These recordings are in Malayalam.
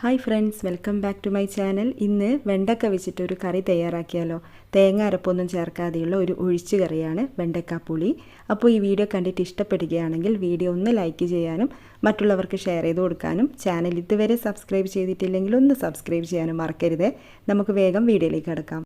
Hi friends welcome back to my channel ഇന്ന് വെണ്ടക്ക വെച്ചിട്ട് ഒരു കറി തയ്യാറാക്കിയാലോ? തേങ്ങ അരപ്പൊന്നും ചേർക്കാതെയുള്ള ഒരു ഒഴിച്ചു കറിയാണ് വെണ്ടക്ക പുളി അപ്പോൾ ഈ വീഡിയോ കണ്ടിട്ട് ഇഷ്ടപ്പെടുകയാണെങ്കിൽ വീഡിയോ ഒന്ന് ലൈക്ക് ചെയ്യാനും മറ്റുള്ളവർക്ക് ഷെയർ ചെയ്ത് കൊടുക്കാനും ചാനൽ ഇതുവരെ സബ്സ്ക്രൈബ് ചെയ്തിട്ടില്ലെങ്കിൽ ഒന്ന് സബ്സ്ക്രൈബ് ചെയ്യാനും മറക്കരുത്. നമുക്ക് വേഗം വീഡിയോയിലേക്ക് കിടക്കാം.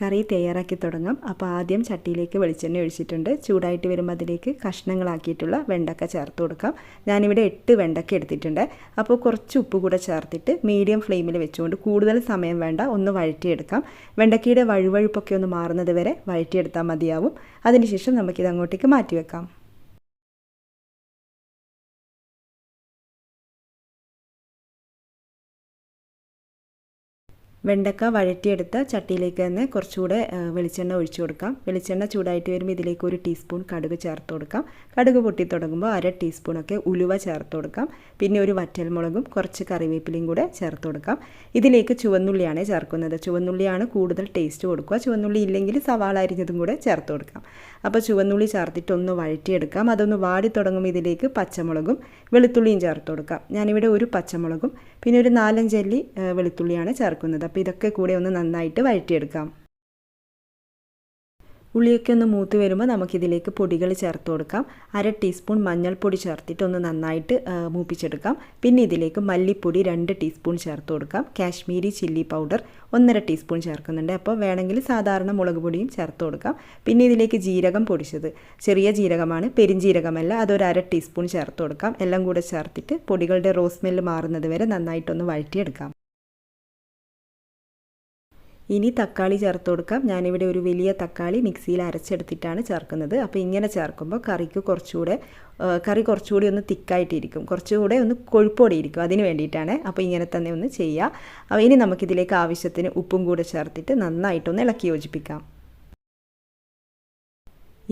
കറി തയ്യാറാക്കി തുടങ്ങാം. അപ്പോൾ ആദ്യം ചട്ടിയിലേക്ക് വെളിച്ചെണ്ണ ഒഴിച്ചിട്ടുണ്ട്. ചൂടായിട്ട് വരുമ്പോൾ അതിലേക്ക് കഷ്ണങ്ങളാക്കിയിട്ടുള്ള വെണ്ടക്ക ചേർത്ത് കൊടുക്കാം. ഞാനിവിടെ എട്ട് വെണ്ടക്ക എടുത്തിട്ടുണ്ട്. അപ്പോൾ കുറച്ച് ഉപ്പ് കൂടെ ചേർത്തിട്ട് മീഡിയം ഫ്ലെയിമിൽ വെച്ചുകൊണ്ട് കൂടുതൽ സമയം വേണ്ട ഒന്ന് വഴറ്റിയെടുക്കാം. വെണ്ടക്കയുടെ വഴുവഴുപ്പൊക്കെ ഒന്ന് മാറുന്നത് വരെ വഴറ്റിയെടുത്താൽ മതിയാവും. അതിനുശേഷം നമുക്കിത് അങ്ങോട്ടേക്ക് മാറ്റി വെക്കാം വെണ്ടക്ക വഴറ്റിയെടുത്ത ചട്ടിയിലേക്ക് തന്നെ കുറച്ചുകൂടെ വെളിച്ചെണ്ണ ഒഴിച്ചു കൊടുക്കാം. വെളിച്ചെണ്ണ ചൂടായിട്ട് വരുമ്പോൾ ഇതിലേക്ക് ഒരു ടീസ്പൂൺ കടുക് ചേർത്ത് കൊടുക്കാം. കടുക് പൊട്ടി തുടങ്ങുമ്പോൾ അര ടീസ്പൂണൊക്കെ ഉലുവ ചേർത്ത് കൊടുക്കാം. പിന്നെ ഒരു വറ്റൽമുളകും കുറച്ച് കറിവേപ്പിലയും കൂടെ ചേർത്ത് കൊടുക്കാം. ഇതിലേക്ക് ചുവന്നുള്ളിയാണ് ചേർക്കുന്നത്. ചുവന്നുള്ളിയാണ് കൂടുതൽ ടേസ്റ്റ് കൊടുക്കുക. ചുവന്നുള്ളി ഇല്ലെങ്കിൽ സവാള അരിഞ്ഞതും കൂടെ ചേർത്ത് കൊടുക്കാം. അപ്പോൾ ചുവന്നുള്ളി ചേർത്തിട്ട് ഒന്ന് വഴറ്റിയെടുക്കാം. അതൊന്ന് വാടി തുടങ്ങുമ്പോൾ ഇതിലേക്ക് പച്ചമുളകും വെളുത്തുള്ളിയും ചേർത്ത് കൊടുക്കാം. ഞാനിവിടെ ഒരു പച്ചമുളകും പിന്നെ ഒരു നാലഞ്ചല്ലി വെളുത്തുള്ളിയാണ് ചേർക്കുന്നത്. അപ്പോൾ ഇതൊക്കെ കൂടെ ഒന്ന് നന്നായിട്ട് വഴറ്റിയെടുക്കാം. ഉള്ളിയൊക്കെ ഒന്ന് മൂത്ത് വരുമ്പോൾ നമുക്കിതിലേക്ക് പൊടികൾ ചേർത്ത് കൊടുക്കാം. അര ടീസ്പൂൺ മഞ്ഞൾപ്പൊടി ചേർത്തിട്ട് ഒന്ന് നന്നായിട്ട് മൂപ്പിച്ചെടുക്കാം. പിന്നെ ഇതിലേക്ക് മല്ലിപ്പൊടി രണ്ട് ടീസ്പൂൺ ചേർത്ത് കൊടുക്കാം. കാശ്മീരി ചില്ലി പൗഡർ ഒന്നര ടീസ്പൂൺ ചേർക്കുന്നുണ്ട്. അപ്പോൾ വേണമെങ്കിൽ സാധാരണ മുളക് പൊടിയും ചേർത്ത് കൊടുക്കാം. പിന്നെ ഇതിലേക്ക് ജീരകം പൊടിച്ചത്. ചെറിയ ജീരകമാണ് പെരിഞ്ജീരകമല്ല അതൊരു അര ടീസ്പൂൺ ചേർത്ത് കൊടുക്കാം. എല്ലാം കൂടെ ചേർത്തിട്ട് പൊടികളുടെ റോസ്മെല്ല് സ്മെല്ല് മാറുന്നത് വരെ നന്നായിട്ടൊന്ന് വഴറ്റിയെടുക്കാം. ഇനി തക്കാളി ചേർത്ത് കൊടുക്കാം. ഞാനിവിടെ ഒരു വലിയ തക്കാളി മിക്സിയിൽ അരച്ചെടുത്തിട്ടാണ് ചേർക്കുന്നത്. അപ്പോൾ ഇങ്ങനെ ചേർക്കുമ്പോൾ കറിക്ക് കുറച്ചുകൂടെ കറി കുറച്ചുകൂടി ഒന്ന് തിക്കായിട്ടിരിക്കും. കുറച്ചുകൂടെ ഒന്ന് കൊഴുപ്പോടെ ഇരിക്കും അതിന് വേണ്ടിയിട്ടാണ്. അപ്പോൾ ഇങ്ങനെ തന്നെ ഒന്ന് ചെയ്യുക അപ്പോൾ ഇനി നമുക്കിതിലേക്ക് ആവശ്യത്തിന് ഉപ്പും കൂടെ ചേർത്തിട്ട് നന്നായിട്ടൊന്ന് ഇളക്കി യോജിപ്പിക്കാം.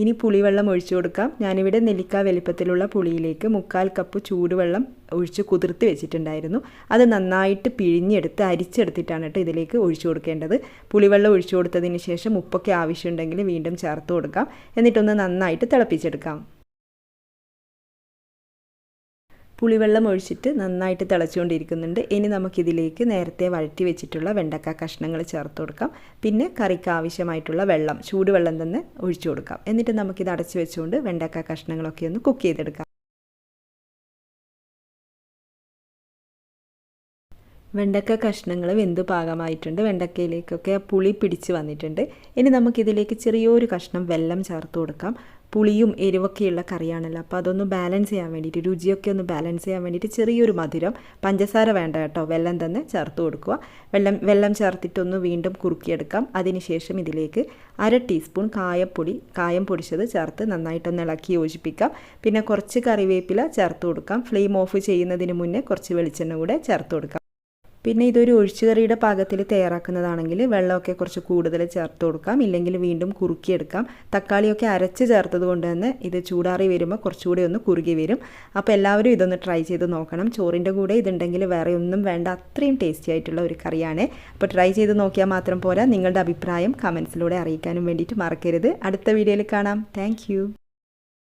ഇനി പുളിവെള്ളം ഒഴിച്ചു കൊടുക്കാം. ഞാനിവിടെ നെല്ലിക്ക വലിപ്പത്തിലുള്ള പുളിയിലേക്ക് മുക്കാൽ കപ്പ് ചൂടുവെള്ളം ഒഴിച്ച് കുതിർത്ത് വെച്ചിട്ടുണ്ടായിരുന്നു. അത് നന്നായിട്ട് പിഴിഞ്ഞെടുത്ത് അരിച്ചെടുത്തിട്ടാണ് കേട്ടോ ഇതിലേക്ക് ഒഴിച്ചു കൊടുക്കേണ്ടത്. പുളിവെള്ളം ഒഴിച്ചു കൊടുത്തതിന് ശേഷം ഉപ്പൊക്കെ ആവശ്യമുണ്ടെങ്കിൽ വീണ്ടും ചേർത്ത് കൊടുക്കാം. എന്നിട്ടൊന്ന് നന്നായിട്ട് തിളപ്പിച്ചെടുക്കാം. പുളിവെള്ളം ഒഴിച്ചിട്ട് നന്നായിട്ട് തിളച്ചുകൊണ്ടിരിക്കുന്നുണ്ട്. ഇനി നമുക്കിതിലേക്ക് നേരത്തെ വഴറ്റി വെച്ചിട്ടുള്ള വെണ്ടക്ക കഷ്ണങ്ങൾ ചേർത്ത് കൊടുക്കാം. പിന്നെ കറിക്ക് ആവശ്യമായിട്ടുള്ള വെള്ളം ചൂടുവെള്ളം തന്നെ ഒഴിച്ചു കൊടുക്കാം. എന്നിട്ട് നമുക്കിത് അടച്ചു വെച്ചുകൊണ്ട് വെണ്ടക്ക കഷ്ണങ്ങളൊക്കെ ഒന്ന് കുക്ക് ചെയ്തെടുക്കാം. വെണ്ടക്ക കഷ്ണങ്ങൾ വെന്ത് പാകമായിട്ടുണ്ട്. വെണ്ടക്കയിലേക്കൊക്കെ പുളി പിടിച്ച് വന്നിട്ടുണ്ട്. ഇനി നമുക്കിതിലേക്ക് ചെറിയൊരു കഷ്ണം വെള്ളം ചേർത്ത് കൊടുക്കാം. പുളിയും എരിവൊക്കെയുള്ള കറിയാണല്ലോ. അപ്പോൾ അതൊന്ന് ബാലൻസ് ചെയ്യാൻ വേണ്ടിയിട്ട് രുചിയൊക്കെ ഒന്ന് ബാലൻസ് ചെയ്യാൻ വേണ്ടിയിട്ട് ചെറിയൊരു മധുരം പഞ്ചസാര വേണ്ട കേട്ടോ. വെള്ളം തന്നെ ചേർത്ത് കൊടുക്കുക. വെള്ളം വെള്ളം ചേർത്തിട്ടൊന്ന് വീണ്ടും കുറുക്കിയെടുക്കാം. അതിനുശേഷം ഇതിലേക്ക് അര ടീസ്പൂൺ കായപ്പൊടി കായം പൊടിച്ചത് ചേർത്ത് നന്നായിട്ടൊന്ന് ഇളക്കി യോജിപ്പിക്കാം. പിന്നെ കുറച്ച് കറിവേപ്പില ചേർത്ത് കൊടുക്കാം. ഫ്ലെയിം ഓഫ് ചെയ്യുന്നതിന് മുന്നേ കുറച്ച് വെളിച്ചെണ്ണ കൂടെ ചേർത്ത് കൊടുക്കാം. പിന്നെ ഇതൊരു ഒഴിച്ചുകറിയുടെ പാകത്തിൽ തയ്യാറാക്കുന്നതാണെങ്കിൽ വെള്ളമൊക്കെ കുറച്ച് കൂടുതൽ ചേർത്ത് കൊടുക്കാം. ഇല്ലെങ്കിൽ വീണ്ടും കുറുക്കിയെടുക്കാം. തക്കാളിയൊക്കെ അരച്ച് ചേർത്തത് കൊണ്ട് തന്നെ ഇത് ചൂടാറി വരുമ്പോൾ കുറച്ചുകൂടി ഒന്ന് കുറുകി വരും. അപ്പോൾ എല്ലാവരും ഇതൊന്ന് ട്രൈ ചെയ്ത് നോക്കണം. ചോറിന്റെ കൂടെ ഇതുണ്ടെങ്കിൽ വേറെ ഒന്നും വേണ്ട. അത്രയും ടേസ്റ്റി ആയിട്ടുള്ള ഒരു കറിയാണ്. അപ്പോൾ ട്രൈ ചെയ്ത് നോക്കിയാൽ മാത്രം പോരാ. നിങ്ങളുടെ അഭിപ്രായം കമൻസിലൂടെ അറിയിക്കാനും വേണ്ടിയിട്ട് മറക്കരുത്. അടുത്ത വീഡിയോയിൽ കാണാം. താങ്ക്